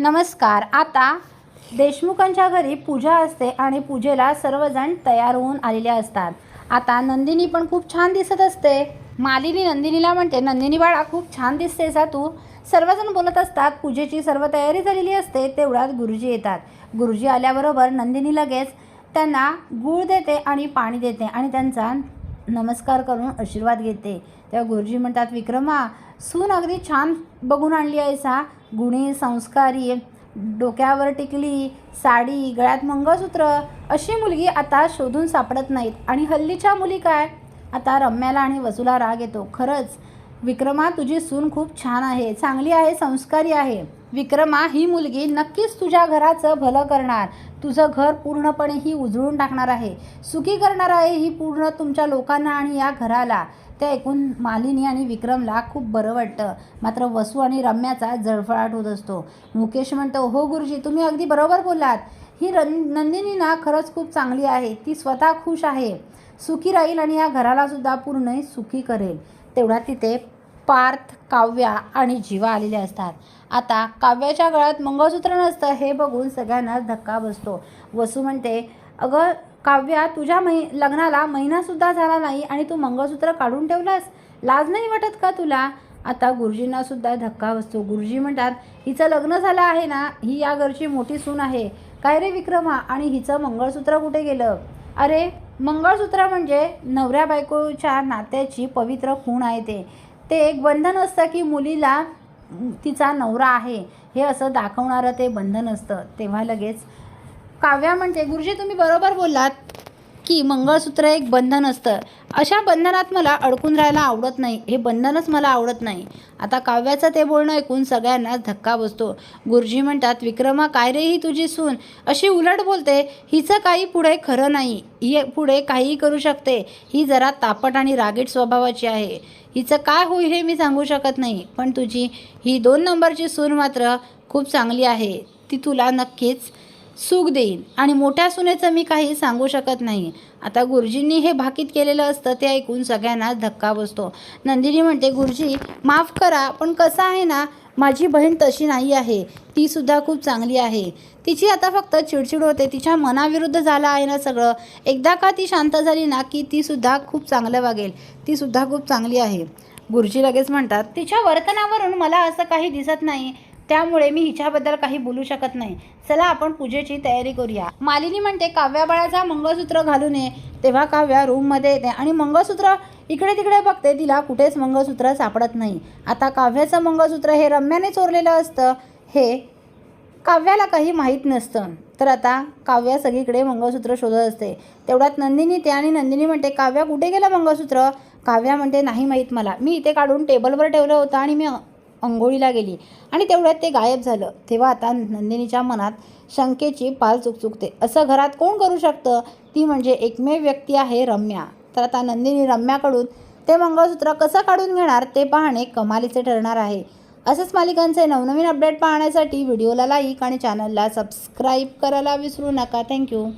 नमस्कार. आता देशमुखांच्या घरी पूजा असते आणि पूजेला सर्वजण तयार होऊन आलेले असतात. आता नंदिनी पण खूप छान दिसत असते. मालिनी नंदिनीला म्हणते नंदिनी बाळा खूप छान दिसते सा तू. सर्वजण बोलत असतात पूजेची सर्व तयारी झालेली असते तेवढ्यात गुरुजी येतात. गुरुजी आल्याबरोबर नंदिनी लगेच त्यांना गूळ देते आणि पाणी देते आणि त्यांचा नमस्कार करून आशीर्वाद घेते. तेव्हा गुरुजी म्हणतात विक्रमा सून अगदी छान बघून आणली आहेस हा. गुणी संस्कारी डोक्यावर टिकली साडी गळ्यात मंगळसूत्र. अशी मुलगी आता शोधून सापडत नाहीत. आणि हल्लीच्या मुली काय? आता रम्याला आणि वसूला राग येतो. खरंच विक्रमा तुझी सून खूप छान आहे. चांगली आहे संस्कारी आहे. विक्रमा ही मुलगी नक्कीच तुझ्या घराचं भलं करणार. तुझं घर पूर्णपणे ही उजळून टाकणार आहे. सुखी करणार आहे ही पूर्ण तुमच्या लोकांना आणि या घराला. ते ऐकून मालिनी आणि विक्रमला खूप बरं वाटतं. मात्र वसू आणि रम्याचा जळफळाट होत असतो. मुकेश म्हणतो हो गुरुजी तुम्ही अगदी बरोबर बोललात. ही रन नंदिनी ना खरंच खूप चांगली आहे. ती स्वतः खुश आहे. सुखी राहील आणि या घरालासुद्धा पूर्ण सुखी करेल. तेवढ्या तिथे पार्थ काव्या आणि जीवा आलेले असतात. आता काव्याच्या गळ्यात मंगळसूत्र नसतं हे बघून सगळ्यांनाच धक्का बसतो. वसू म्हणते अगं काव्या तुझ्या मै लग्नाला महिनासुद्धा झाला नाही आणि तू मंगळसूत्र काढून ठेवलास. लाज नाही वाटत का तुला? आता गुरुजींनासुद्धा धक्का बसतो. गुरुजी म्हणतात हिचं लग्न झालं आहे ना ही या घरची मोठी सून आहे. काय रे विक्रमा आणि हिचं मंगळसूत्र कुठे गेलं? अरे मंगळसूत्र म्हणजे नवऱ्या बायकोच्या नात्याची पवित्र खूण आहे ते. ते एक बंधन असतं की मुलीला तिचा नवरा आहे हे असं दाखवणारं ते बंधन असतं. तेव्हा लगेच काव्या म्हणते गुरुजी तुम्ही बरोबर बोललात. की मंगळसूत्र एक बंधन असतं. अशा बंधनात मला अडकून राहायला आवडत नाही. हे बंधनच मला आवडत नाही. आता काव्याचं ते बोलणं ऐकून सगळ्यांनाच धक्का बसतो. गुरुजी म्हणतात विक्रमा काय रे ही तुझी सून? अशी उलट बोलते हिचं काही पुढे खरं नाही. ही पुढे काहीही करू शकते. ही जरा तापट आणि रागीट स्वभावाची आहे. हिचं काय होईल हे मी सांगू शकत नाही. पण तुझी ही दोन नंबरची सून मात्र खूप चांगली आहे. ती तुला नक्कीच सुख देईन. आणि मोठ्या सुनेचं मी काही सांगू शकत नाही आता गुरुजींनी हे भाकीत केलेलं असतं ते ऐकून सगळ्यांनाच धक्का बसतो. नंदिनी म्हणते गुरुजी माफ करा पण कसं आहे ना माझी बहीण तशी नाही आहे. ती सुद्धा खूप चांगली आहे. तिची आता फक्त चिडचिड होते. तिच्या मनाविरुद्ध झालं आहे ना सगळं. एकदा का ती शांत झाली ना की ती सुद्धा खूप चांगलं वागेल. ती सुद्धा खूप चांगली आहे. गुरुजी लगेच म्हणतात तिच्या वर्तनावरून मला असं काही दिसत नाही त्यामुळे मी हिच्याबद्दल काही बोलू शकत नाही. चला आपण पूजेची तयारी करूया. मालिनी म्हणते काव्या बाळाचा मंगळसूत्र घालू नये. तेव्हा काव्या रूममध्ये येते आणि मंगळसूत्र इकडे तिकडे बघते. तिला कुठेच मंगळसूत्र सापडत नाही. आता काव्याचं मंगळसूत्र हे रम्याने चोरलेलं असतं. हे काव्याला काही माहीत नसतं. तर आता काव्या सगळीकडे मंगळसूत्र शोधत असते. तेवढ्यात नंदिनी ते आणि नंदिनी म्हणते काव्या कुठे गेलं मंगळसूत्र? काव्या म्हणते नाही माहीत मला. मी इथे काढून टेबलवर ठेवलं होतं आणि मी अंघोळीला गेली. आणि तेवढ्यात ते गायब झालं. तेव्हा आता नंदिनीच्या मनात शंकेची पाल चुकचुकते. असं घरात कोण करू शकतं? ती म्हणजे एकमेव व्यक्ती आहे रम्या. तर आता नंदिनी रम्याकडून ते मंगळसूत्र कसं काढून घेणार ते पाहणे कमालीचे ठरणार आहे. असंच मालिकांचे नवनवीन अपडेट पाहण्यासाठी व्हिडिओला लाईक आणि चॅनलला सबस्क्राईब करायला विसरू नका. थँक्यू